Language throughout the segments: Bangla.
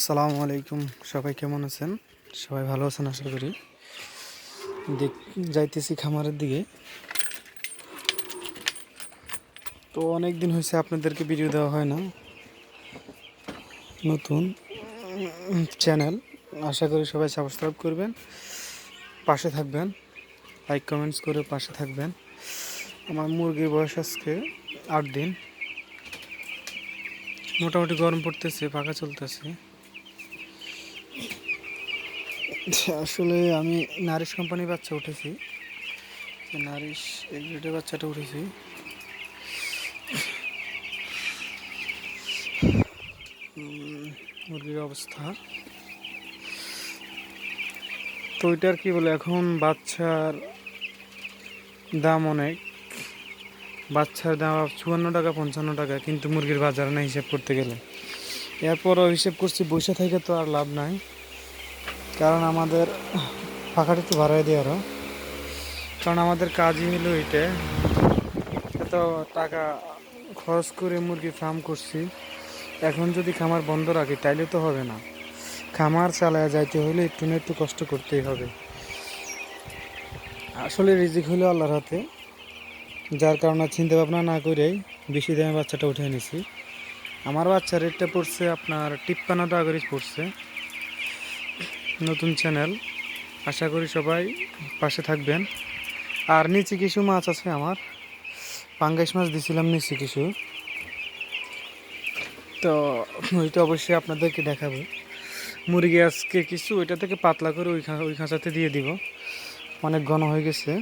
আসসালামু আলাইকুম। সবাই কেমন আছেন? সবাই ভালো আছেন, আশা করি। দেখ, যাইতেছি খামারের দিকে। তো অনেক দিন হয়েছে আপনাদেরকে ভিডিও দেওয়া হয় না। নতুন চ্যানেল আশা করি সবাই সাবস্ক্রাইব করবেন, পাশে থাকবেন লাইক কমেন্টস করে পাশে থাকবেন। আমার মুরগির বয়স আজকে আট দিন। মোটামুটি গরম পড়তেছে, পাকা চলতেছে। আসলে আমি নারিশ কোম্পানির বাচ্চা উঠেছি। নারিশ এই গ্রেডের বাচ্চাটা উঠেছি। মুরগির অবস্থা। তো ওইটার কি বলে, এখন বাচ্চার দাম অনেক। বাচ্চার দাম চুয়ান্ন টাকা, পঞ্চান্ন টাকা, কিন্তু মুরগির বাজার না হিসাব করতে গেলে। এরপরও হিসেব করছি, বসে থেকে তো আর লাভ নাই। কারণ আমাদের ফাঁকাটা একটু বাড়াই দিয়ে আরও কারণ আমাদের কাজই হলো এটা এত টাকা খরচ করে মুরগি ফার্ম করছি। এখন যদি খামার বন্ধ রাখি, তাইলে তো হবে না। খামার চালায় যাইতে হলে একটু না একটু কষ্ট করতেই হবে। আসলে রিজিক হলো আল্লাহর হাতে। যার কারণে চিন্তা ভাবনা না করেই বেশি দামে বাচ্চাটা উঠে নিছি। আমার বাচ্চা রেটটা পড়ছে আপনার টিপ্পান্ন টাকা করে পড়ছে। নতুন চ্যানেল। আশা করি সবাই পাশে থাকবেন। আর নিচে কিছু মাছ আছে আমার। পাঙ্গাস মাছ দিছিলাম নিচে কিছু। তো ওইটা অবশ্যই আপনাদেরকে দেখাবো। মুরগি আজকে কিছু ওইটা থেকে পাতলা করে ওই ওই খাঁচাতে দিয়ে দিব। অনেক ঘন হয়ে গেছে।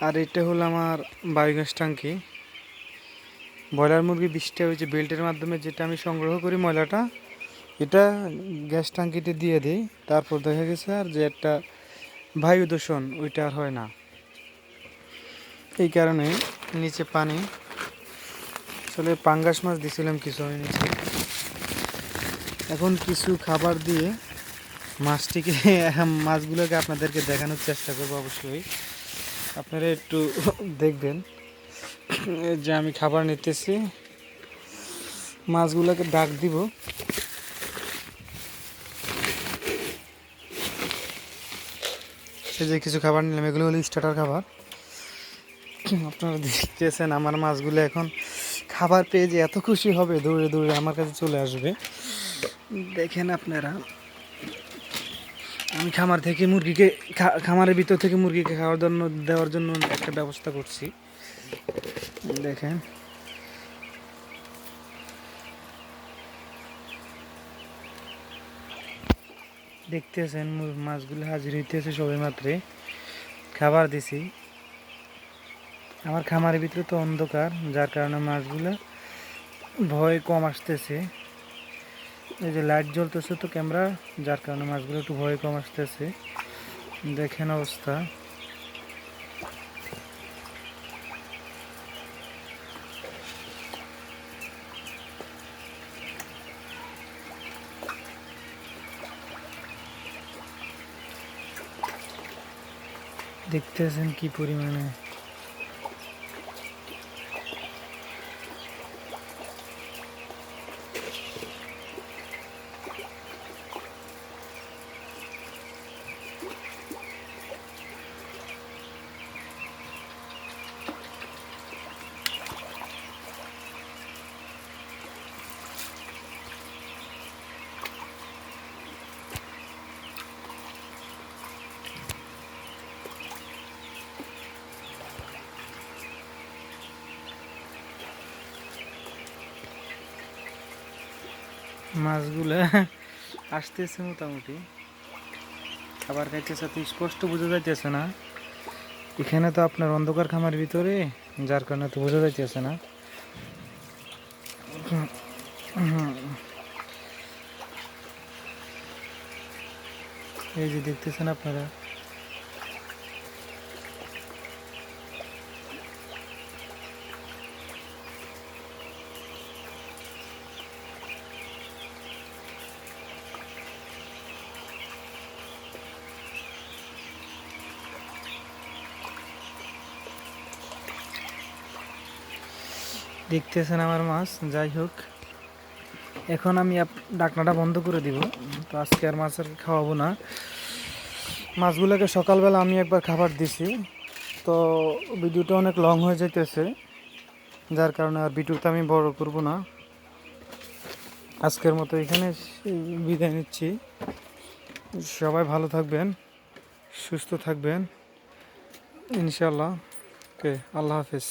আর এটা হলো আমার বায়োগ্যাস ট্যাঙ্কি। ব্রয়লার মুরগি বিষটা ওই যে বেল্টের মাধ্যমে যেটা আমি সংগ্রহ করি ময়লাটা এটা গ্যাস ট্যাঙ্কিতে দিয়ে দিই, তারপর দেখা গেছে আর যে একটা বায়ু দূষণ, ওইটা আর হয় না। এই কারণে নিচে পানি, আসলে পাঙ্গাস মাছ দিছিলাম কিছু আমি নিচে। এখন কিছু খাবার দিয়ে মাছটিকে, মাছগুলোকে আপনাদেরকে দেখানোর চেষ্টা করব অবশ্যই। আপনারা একটু দেখবেন যে আমি খাবার নিতেছি, মাছগুলোকে ডাক দিব। সে যে কিছু খাবার নিলাম, এগুলো হলো স্টার্টার খাবার। আপনারা দেখতেছেন আমার মাছগুলো এখন খাবার পেয়ে যে এত খুশি হবে, দৌড়ে দৌড়ে আমার কাছে চলে আসবে। দেখেন আপনারা, আমি খামার থেকে মুরগিকে খামারের ভিতর থেকে মুরগিকে খাওয়ার জন্য, দেওয়ার জন্য একটা ব্যবস্থা করছি। দেখেন। দেখতেছেন মাছগুলো হাজির হইতেছে সবে মাত্রে। খাবার দিছি। আমার খামারের ভিতরে তো অন্ধকার, যার কারণে মাছগুলো ভয় কম আসতেছে। এই যে লাইট জ্বলতেছে তো ক্যামেরা যার কারণে মাছগুলো একটু ভয় কম আসতেছে। দেখেন অবস্থা। দেখতেছেন কি পরিমাণে মাছগুলো আসতেছে মোটামুটি। খাবার খাইতেছে তো স্পষ্ট বোঝা যাইতেছে না। এখানে তো আপনার অন্ধকার খামার ভিতরে, যার কারণে তো বোঝা যাইতেছে না। এই যে দেখতেছেন আপনারা দেখতেছেন আমার মাছ, যাই হোক। এখন আমি ডাকনাটা বন্ধ করে দিব। তো আজকে আর মাছ আর খাওয়াবো না। মাছগুলোকে সকালবেলা আমি একবার খাবার দিছি। তো ভিডিওটা অনেক লং হয়ে যাইতেছে। যার কারণে আর ভিডিওটা আমি বড় করব না। আজকের মতো এখানে বিদায় নিচ্ছি। সবাই ভালো থাকবেন, সুস্থ থাকবেন। ইনশাল্লাহ ওকে, আল্লাহ হাফিজ।